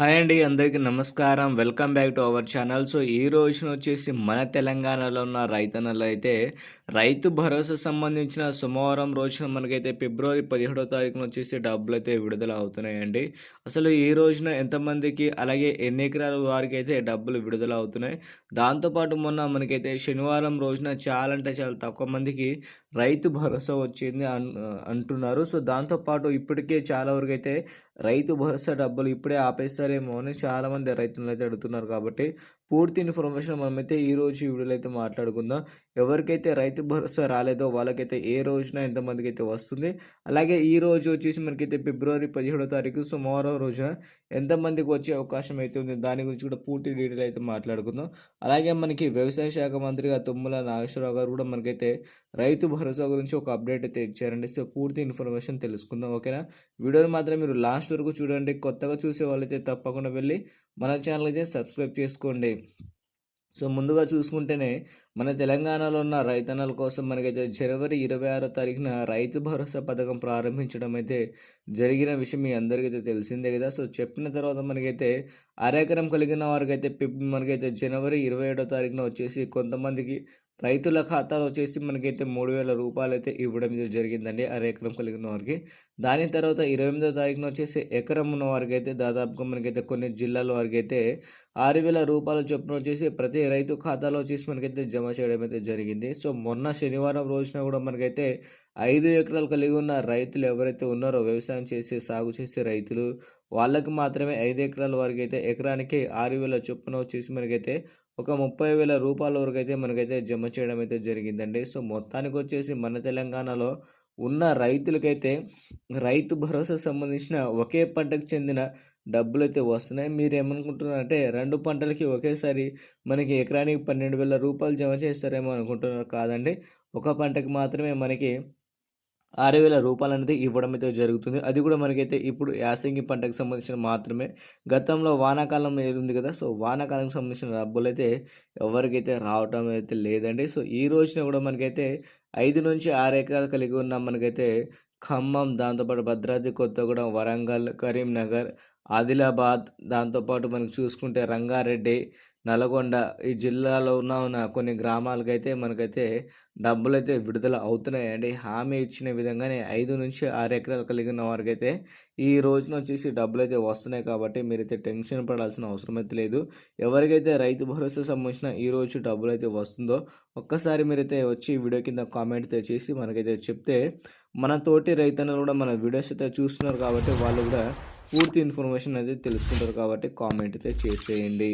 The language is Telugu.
హాయ్ అండి అందరికీ నమస్కారం. Welcome back to our channel. So ఈ రోజున వచ్చేసి మన తెలంగాణలో ఉన్న రైతన్నలు అయితే రైతు భరోసా సంబంధించిన సోమవారం రోజున మనకైతే ఫిబ్రవరి పదిహేడో తారీఖున వచ్చేసి డబ్బులు అయితే విడుదల అవుతున్నాయండి. అసలు ఈ రోజున ఎంతమందికి అలాగే ఎన్ని ఎకరాల వారికి అయితే డబ్బులు విడుదల అవుతున్నాయి? దాంతోపాటు మొన్న మనకైతే శనివారం రోజున చాలా అంటే చాలా తక్కువ మందికి రైతు భరోసా వచ్చింది అన్ అంటున్నారు. సో దాంతోపాటు ఇప్పటికే చాలా వరకు అయితే రైతు భరోసా డబ్బులు ఇప్పుడే ఆపేస్తారు ఆపేస్తారేమో అని చాలామంది రైతులు అయితే అడుగుతున్నారు కాబట్టి పూర్తి ఇన్ఫర్మేషన్ మనమైతే ఈ రోజు వీడియోలో అయితే మాట్లాడుకుందాం. ఎవరికైతే రైతు భరోసా రాలేదో వాళ్ళకైతే ఏ రోజున ఎంతమందికి అయితే వస్తుంది? అలాగే ఈ రోజు వచ్చేసి మనకైతే ఫిబ్రవరి పదిహేడో తారీఖు సోమవారం రోజున ఎంతమందికి వచ్చే అవకాశం అయితే ఉంది? దాని గురించి కూడా పూర్తి డీటెయిల్ అయితే మాట్లాడుకుందాం. అలాగే మనకి వ్యవసాయ శాఖ మంత్రిగా తుమ్మల నాగేశ్వరరావు గారు కూడా మనకైతే రైతు భరోసా గురించి ఒక అప్డేట్ అయితే ఇచ్చారండి. సో పూర్తి ఇన్ఫర్మేషన్ తెలుసుకుందాం ఓకేనా? వీడియోని మాత్రం మీరు లాస్ట్ వరకు చూడండి. కొత్తగా చూసే వాళ్ళైతే తప్పకుండా వెళ్ళి మన ఛానల్ అయితే సబ్స్క్రైబ్ చేసుకోండి. సో ముందుగా చూసుకుంటేనే మన తెలంగాణలో ఉన్న రైతన్నల కోసం మనకైతే జనవరి ఇరవై ఆరో తారీఖున రైతు భరోసా పథకం ప్రారంభించడం అయితే జరిగిన విషయం మీ అందరికైతే తెలిసిందే కదా. సో చెప్పిన తర్వాత మనకైతే అరెకరం కలిగిన వారికైతే పిప్ మనకైతే జనవరి ఇరవై ఏడో తారీఖున వచ్చేసి కొంతమందికి రైతుల ఖాతాలో వచ్చేసి మనకైతే మూడు వేల రూపాయలు అయితే ఇవ్వడం జరిగిందండి. అర ఎకరం కలిగిన వారికి. దాని తర్వాత ఇరవై ఎనిమిదో తారీఖున వచ్చేసి ఎకరం ఉన్న వారికి అయితే దాదాపుగా మనకైతే కొన్ని జిల్లాల వారికి అయితే ఆరు వేల రూపాయల చొప్పున వచ్చేసి ప్రతి రైతు ఖాతాలో వచ్చేసి మనకైతే జమ చేయడం అయితే జరిగింది. సో మొన్న శనివారం రోజున కూడా మనకైతే ఐదు ఎకరాలు కలిగి ఉన్న రైతులు ఎవరైతే ఉన్నారో వ్యవసాయం చేసి సాగు చేసే రైతులు వాళ్ళకి మాత్రమే ఐదు ఎకరాల వరకు అయితే ఎకరానికి ఆరు వేల చొప్పున వచ్చేసి మనకైతే ఒక ముప్పై వేల రూపాయల వరకు అయితే మనకైతే జమ చేయడం అయితే జరిగిందండి. సో మొత్తానికి వచ్చేసి మన తెలంగాణలో ఉన్న రైతులకైతే రైతు భరోసా సంబంధించిన ఒకే పంటకు చెందిన డబ్బులు అయితే వస్తున్నాయి. మీరు ఏమనుకుంటున్నారంటే రెండు పంటలకి ఒకేసారి మనకి ఎకరానికి పన్నెండు వేల రూపాయలు జమ చేస్తారేమో అనుకుంటున్నారు కాదండి. ఒక పంటకి మాత్రమే మనకి ఆరు వేల రూపాయలు అనేది ఇవ్వడం అయితే జరుగుతుంది. అది కూడా మనకైతే ఇప్పుడు యాసంగి పంటకు సంబంధించిన మాత్రమే. గతంలో వానాకాలం ఉంది కదా? సో వానాకాలంకి సంబంధించిన డబ్బులు అయితే ఎవరికైతే రావటం అయితే లేదండి. సో ఈ రోజున కూడా మనకైతే ఐదు నుంచి ఆరు ఎకరాలు కలిగి ఉన్న మనకైతే ఖమ్మం దాంతోపాటు భద్రాద్రి కొత్తగూడెం వరంగల్ కరీంనగర్ ఆదిలాబాద్ దాంతోపాటు మనకు చూసుకుంటే రంగారెడ్డి నల్గొండ ఈ జిల్లాలో ఉన్న ఉన్న కొన్ని గ్రామాలకైతే మనకైతే డబ్బులు అయితే విడుదల అవుతున్నాయండి. హామీ ఇచ్చిన విధంగానే ఐదు నుంచి ఆరు ఎకరాలు కలిగిన వారికైతే ఈ రోజున వచ్చేసి డబ్బులు అయితే వస్తున్నాయి కాబట్టి మీరైతే టెన్షన్ పడాల్సిన అవసరం అయితే లేదు. ఎవరికైతే రైతు భరోసా సంబంధించిన ఈ రోజు డబ్బులు అయితే వస్తుందో ఒక్కసారి మీరైతే వచ్చి వీడియో కింద కామెంట్ అయితే చేసి మనకైతే చెప్తే మన తోటి రైతన్నలు కూడా మన వీడియోస్ అయితే చూస్తున్నారు కాబట్టి వాళ్ళు కూడా పూర్తి ఇన్ఫర్మేషన్ అయితే తెలుసుకుంటారు కాబట్టి కామెంట్ అయితే చేసేయండి.